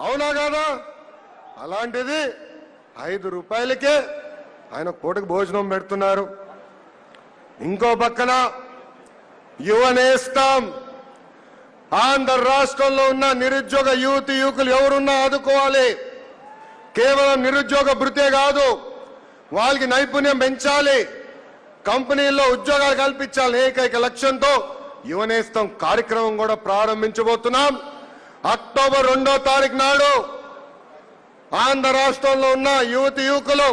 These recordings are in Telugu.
అవునా కాదా? అలాంటిది ఐదు రూపాయలకే ఆయన పూటకు భోజనం పెడుతున్నారు. ఇంకో పక్కన యువనేస్తాం. ఆంధ్ర రాష్ట్రంలో ఉన్న నిరుద్యోగ యువతి యువకులు ఎవరున్నా ఆదుకోవాలి. కేవలం నిరుద్యోగ భృతే కాదు వాళ్ళకి నైపుణ్యం పెంచాలి. కంపెనీల్లో ఉద్యోగాలు కల్పించాలి ఏకైక లక్ష్యంతో యువనేస్తం కార్యక్రమం కూడా ప్రారంభించబోతున్నాం. అక్టోబర్ రెండో తారీఖు నాడు ఆంధ్ర రాష్ట్రంలో ఉన్న యువతి యువకులు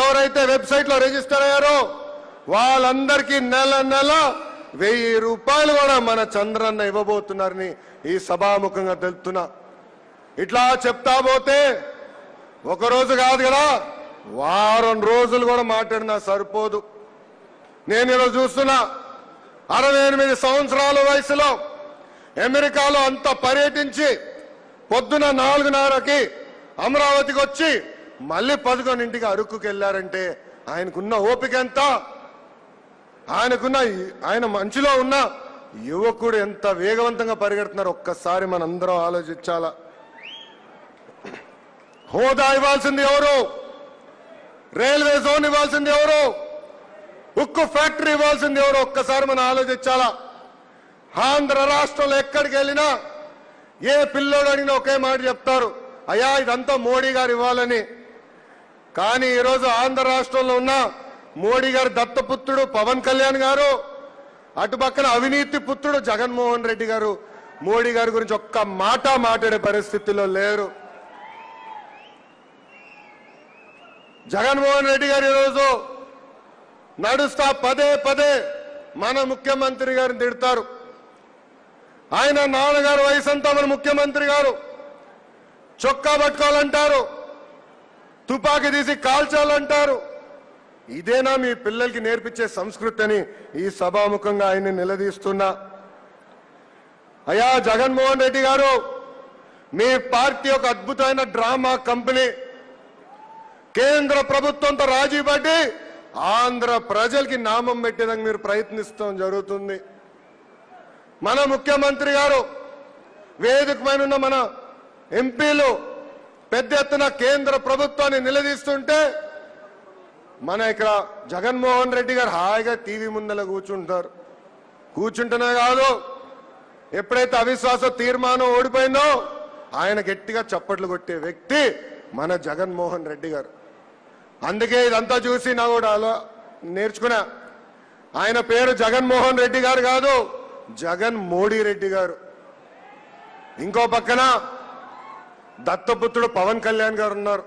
ఎవరైతే వెబ్సైట్లో రిజిస్టర్ అయ్యారో వాళ్ళందరికీ నెల నెల వెయ్యి రూపాయలు కూడా మన చంద్రన్న ఇవ్వబోతున్నారని ఈ సభాముఖంగా తెలుపుతున్నా. ఇట్లా చెప్తా పోతే ఒకరోజు కాదు కదా వారం రోజులు కూడా మాట్లాడినా సరిపోదు. నేను ఈరోజు చూస్తున్నా అరవై ఎనిమిది సంవత్సరాల వయసులో అమెరికాలో అంత పర్యటించి పొద్దున నాలుగున్నరకి అమరావతికి వచ్చి మళ్ళీ పదకొండింటికి అరకుకి వెళ్ళారంటే ఆయనకున్న ఓపిక ఎంత? ఆయనకున్న ఆయన మంచిలో ఉన్న యువకుడు ఎంత వేగవంతంగా పరిగెడుతున్నారు ఒక్కసారి మనందరం ఆలోచించాలా. హోదా ఇవ్వాల్సింది ఎవరు? రైల్వే జోన్ ఇవ్వాల్సింది ఎవరు? ఉక్కు ఫ్యాక్టరీ ఇవ్వాల్సింది ఎవరు? ఒక్కసారి మనం ఆలోచించాలా? ఆంధ్ర రాష్ట్రంలో ఎక్కడికి వెళ్ళినా ఏ పిల్లోడు అడిగినా ఒకే మాట చెప్తారు. అయ్యా ఇదంతా మోడీ గారు ఇవ్వాలని. కానీ ఈరోజు ఆంధ్ర రాష్ట్రంలో ఉన్న మోడీ గారి దత్తపుత్రుడు పవన్ కళ్యాణ్ గారు అటు పక్కన అవినీతి పుత్రుడు జగన్మోహన్ రెడ్డి గారు మోడీ గారి గురించి ఒక్క మాట మాట్లాడే పరిస్థితిలో లేరు. జగన్మోహన్ రెడ్డి గారు ఈరోజు నడుస్తా పదే పదే మన ముఖ్యమంత్రి గారిని తిడతారు. ఆయన నాన్నగారు వయసు అంతా మన ముఖ్యమంత్రి గారు. చొక్కా పట్టుకోవాలంటారు. తుపాకీ తీసి కాల్చాలంటారు. ఇదేనా మీ పిల్లలకి నేర్పించే సంస్కృతి అని ఈ సభాముఖంగా ఆయన్ని నిలదీస్తున్నా. అయ్యా జగన్మోహన్ రెడ్డి గారు మీ పార్టీ ఒక అద్భుతమైన డ్రామా కంపెనీ. కేంద్ర ప్రభుత్వంతో రాజీ పడి ఆంధ్ర ప్రజలకి నామం పెట్టేదానికి మీరు ప్రయత్నిస్తాం జరుగుతుంది. మన ముఖ్యమంత్రి గారు వేదిక పైన ఉన్న మన ఎంపీలు పెద్ద ఎత్తున కేంద్ర ప్రభుత్వాన్ని నిలదీస్తుంటే మన ఇక్కడ జగన్మోహన్ రెడ్డి గారు హాయిగా టీవీ ముందర కూర్చుంటారు. కూర్చుంటేనే కాదు ఎప్పుడైతే అవిశ్వాస తీర్మానం ఓడిపోయిందో ఆయన గట్టిగా చప్పట్లు కొట్టే వ్యక్తి మన జగన్మోహన్ రెడ్డి గారు. అందుకే ఇదంతా చూసి నా కూడా అలా నేర్చుకున్నా. ఆయన పేరు జగన్మోహన్ రెడ్డి గారు కాదు జగన్ మోడీ రెడ్డి గారు. ఇంకో పక్కన దత్తపుత్రుడు పవన్ కళ్యాణ్ గారు ఉన్నారు.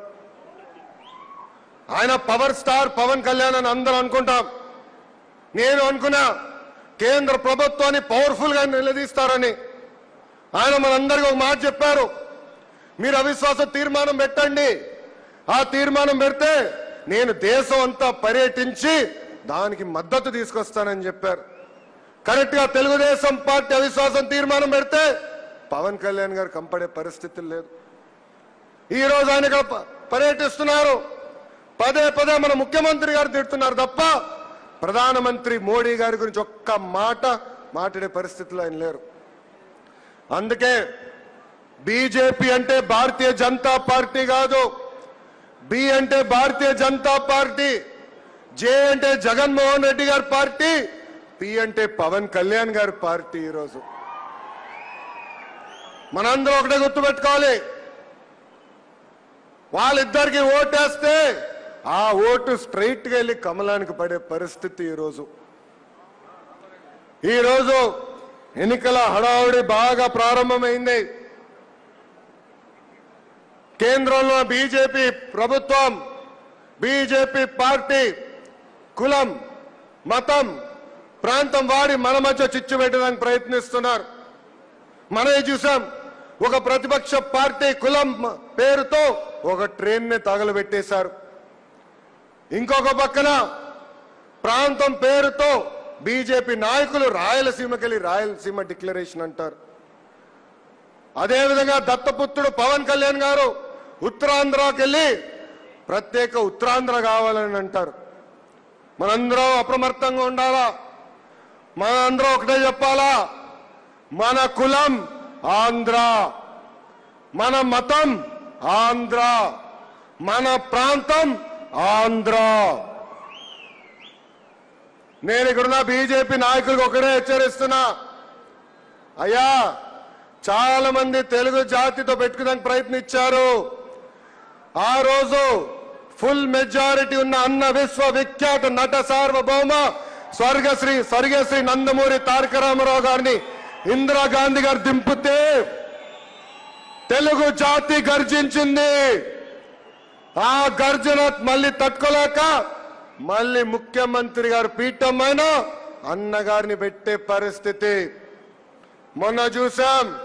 ఆయన పవర్ స్టార్ పవన్ కళ్యాణ్ అని అందరూ అనుకుంటాం. నేను అనుకున్నా కేంద్ర ప్రభుత్వాన్ని పవర్ఫుల్గా నిలదీస్తారని. ఆయన మనందరికీ ఒక మాట చెప్పారు. మీరు అవిశ్వాస తీర్మానం పెట్టండి. ఆ తీర్మానం పెడితే నేను దేశం అంతా పర్యటించి దానికి మద్దతు తీసుకొస్తానని చెప్పారు. కరెక్ట్గా తెలుగుదేశం పార్టీ అవిశ్వాసం తీర్మానం పెడితే పవన్ కళ్యాణ్ గారు కంపడే పరిస్థితులు లేదు ఈ రోజు ఆయన ప- పర్యటిస్తున్నారు. పదే పదే మన ముఖ్యమంత్రి గారు తిడుతున్నారు తప్ప ప్రధానమంత్రి మోడీ గారి గురించి ఒక్క మాట మాట్లాడే పరిస్థితిలో ఆయన లేరు. అందుకే బీజేపీ అంటే భారతీయ జనతా పార్టీ కాదు. బి అంటే భారతీయ జనతా పార్టీ జే అంటే జగన్మోహన్ రెడ్డి గారి పార్టీ పి అంటే పవన్ కళ్యాణ్ గారి పార్టీ ఈరోజు. మనందరం ఒకటే గుర్తుపెట్టుకోవాలి. వాళ్ళిద్దరికి ఓటేస్తే ఆ ఓటు స్ట్రైట్గా వెళ్ళి కమలానికి పడే పరిస్థితి ఈరోజు. ఈరోజు ఎన్నికల హడావుడి బాగా ప్రారంభమైంది. కేంద్రంలో బీజేపీ ప్రభుత్వం బీజేపీ పార్టీ కులం మతం ప్రాంతం వాడి మన మధ్య చిచ్చు పెట్టడానికి ప్రయత్నిస్తున్నారు. మనమే చూసాం ఒక ప్రతిపక్ష పార్టీ కులం పేరుతో ఒక ట్రైన్ని తగలబెట్టేశారు. ఇంకొక పక్కన ప్రాంతం పేరుతో బీజేపీ నాయకులు రాయలసీమకెళ్ళి రాయలసీమ డిక్లరేషన్ అంటారు. అదేవిధంగా దత్తపుత్రుడు పవన్ కళ్యాణ్ గారు ఉత్తరాంధ్రకి వెళ్ళి ప్రత్యేక ఉత్తరాంధ్ర కావాలని అంటారు. మనందరం అప్రమత్తంగా ఉండాలా? మనందరం ఒకటే చెప్పాలా? మన కులం ఆంధ్ర మన మతం ఆంధ్ర మన ప్రాంతం ఆంధ్ర. నేను ఇక్కడున్న బీజేపీ నాయకులకు ఒకటే హెచ్చరిస్తున్నా. అయ్యా చాలా మంది తెలుగు జాతితో పెట్టుకోవడానికి ప్రయత్నించారు. ఆ రోజు ఫుల్ మెజారిటీ ఉన్న అన్న విశ్వ విఖ్యాత నట సార్వభౌమ స్వర్గశ్రీ స్వర్గశ్రీ నందమూరి తారక రామారావు గారిని ఇందిరాగాంధీ గారు దింపితే తెలుగు జాతి గర్జించింది. ఆ గర్జన మళ్ళీ తట్టుకోలేక మళ్ళీ ముఖ్యమంత్రి గారు పీఠమైన అన్నగారిని పెట్టే పరిస్థితి. మొన్న చూసాం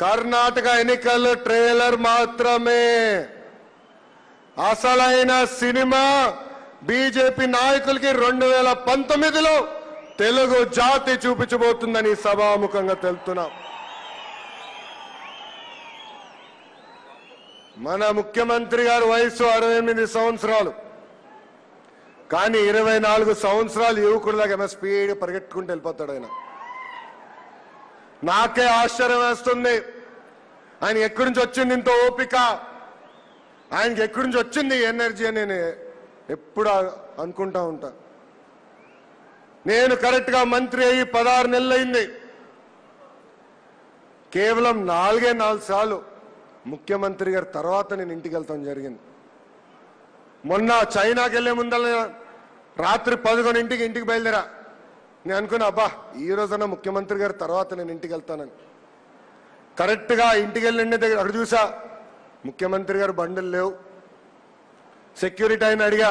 కర్ణాటక ఎన్నికల ట్రైలర్ మాత్రమే. అసలైన సినిమా బీజేపీ నాయకులకి రెండు వేల పంతొమ్మిదిలో తెలుగు జాతి చూపించబోతుందని సభాముఖంగా తెలుపుతున్నాం మన ముఖ్యమంత్రి గారు వయసు అరవై ఎనిమిది సంవత్సరాలు. కానీ ఇరవై నాలుగు సంవత్సరాలు యువకుడిలాగా ఏమో స్పీడ్ పరిగెట్టుకుంటూ వెళ్ళిపోతాడు ఆయన. నాకే ఆశ్చర్యం వేస్తుంది. ఆయన ఎక్కడి నుంచి వచ్చింది ఇంత ఓపిక? ఆయనకి ఎక్కడి నుంచి వచ్చింది ఎనర్జీ అని నేను ఎప్పుడు అనుకుంటా ఉంటా. నేను కరెక్ట్గా మంత్రి అయ్యి పదహారు నెలలైంది. కేవలం నాలుగే నాలుగు సార్లు ముఖ్యమంత్రి గారి తర్వాత నేను ఇంటికి వెళ్తాం జరిగింది. మొన్న చైనాకి వెళ్ళే ముందర రాత్రి పదకొండింటికి ఇంటికి బయలుదేరా. నేను అనుకున్నా అబ్బా ఈ రోజున ముఖ్యమంత్రి గారి తర్వాత నేను ఇంటికి వెళ్తానని. కరెక్ట్గా ఇంటికి వెళ్ళిండే దగ్గర అక్కడ చూసా ముఖ్యమంత్రి గారు బండలు లేవు. సెక్యూరిటీ ఆయన అడిగా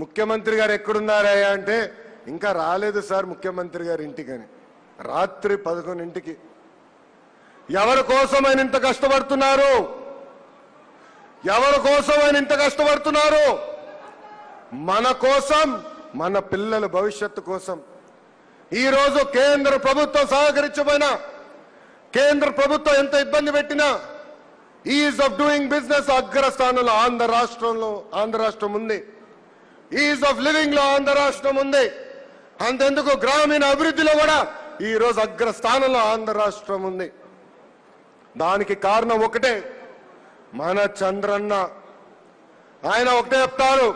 ముఖ్యమంత్రి గారు ఎక్కడున్నారా? అంటే ఇంకా రాలేదు సార్ ముఖ్యమంత్రి గారి ఇంటికి రాత్రి పదకొండింటికి. ఎవరి కోసం ఆయన ఇంత కష్టపడుతున్నారు? ఎవరి కోసం ఆయన ఇంత కష్టపడుతున్నారు? మన కోసం మన పిల్లల భవిష్యత్తు కోసం. ఈరోజు కేంద్ర ప్రభుత్వం సహకరించబోయినా కేంద్ర ప్రభుత్వం ఎంత ఇబ్బంది పెట్టినా ఈజ్ ఆఫ్ డూయింగ్ బిజినెస్ అగ్రస్థానంలో ఆంధ్ర రాష్ట్రంలో ఆంధ్ర రాష్ట్రం ఉంది ఈజ్ ఆఫ్ లివింగ్లో ఆంధ్ర రాష్ట్రం ఉంది అంతెందుకు గ్రామీణ అభివృద్ధిలో కూడా ఈ రోజు అగ్రస్థానంలో ఆంధ్ర రాష్ట్రం ఉంది దానికి కారణం ఒకటే మన చంద్రన్న ఆయన ఒకటే చెప్తారు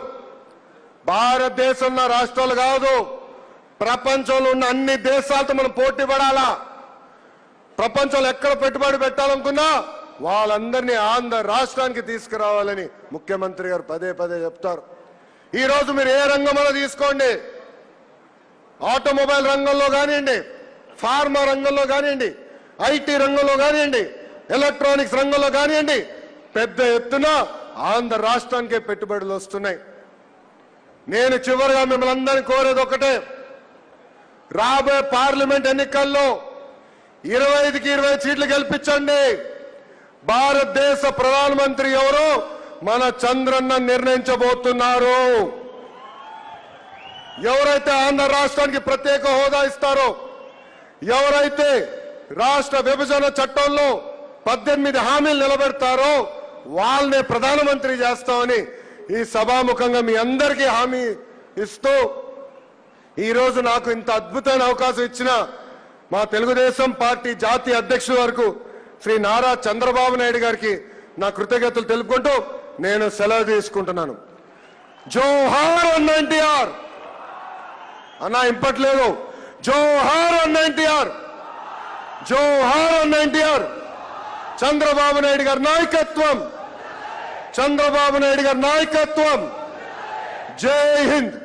భారతదేశంలో రాష్ట్రాలు కాదు ప్రపంచంలో ఉన్న అన్ని దేశాలతో మనం పోటీ పడాలా ప్రపంచంలో ఎక్కడ పెట్టుబడి పెట్టాలనుకున్నా వాళ్ళందరినీ ఆంధ్ర రాష్ట్రానికి తీసుకురావాలని ముఖ్యమంత్రి గారు పదే పదే చెప్తారు. ఈరోజు మీరు ఏ రంగంలో తీసుకోండి? ఆటోమొబైల్ రంగంలో కానివ్వండి ఫార్మా రంగంలో కానివ్వండి ఐటీ రంగంలో కానివ్వండి ఎలక్ట్రానిక్స్ రంగంలో కానివ్వండి పెద్ద ఎత్తున ఆంధ్ర రాష్ట్రానికే పెట్టుబడులు వస్తున్నాయి. నేను చివరిగా మిమ్మల్ని అందరినీ కోరేది ఒకటే రాబోయే పార్లమెంట్ ఎన్నికల్లో ఇరవై ఐదుకి ఇరవై సీట్లు గెలిపించండి. భారతదేశ ప్రధానమంత్రి ఎవరు? మన చంద్రన్న నిర్ణయించబోతున్నారు. ఎవరైతే ఆంధ్ర రాష్ట్రానికి ప్రత్యేక హోదా ఇస్తారో ఎవరైతే రాష్ట్ర విభజన చట్టంలో పద్దెనిమిది హామీలు నిలబెడతారో వాళ్ళనే ప్రధానమంత్రి చేస్తామని ఈ సభాముఖంగా మీ అందరికీ హామీ ఇస్తూ ఈరోజు నాకు ఇంత అద్భుతమైన అవకాశం ఇచ్చిన మా తెలుగుదేశం పార్టీ జాతీయ అధ్యక్షుడు వరకు శ్రీ నారా చంద్రబాబు నాయుడు గారికి నా కృతజ్ఞతలు తెలుపుకుంటూ నేను సెలవు తీసుకుంటున్నాను. జోహార్ అన్న ఎన్టీఆర్! అన్న ఇంపట్లేదు. జోహార్ అన్న ఎన్టీఆర్! జోహార్ అన్న ఎన్టీఆర్! చంద్రబాబు నాయుడు గారి నాయకత్వం! చంద్రబాబు నాయుడు గారి నాయకత్వం! జై హింద్!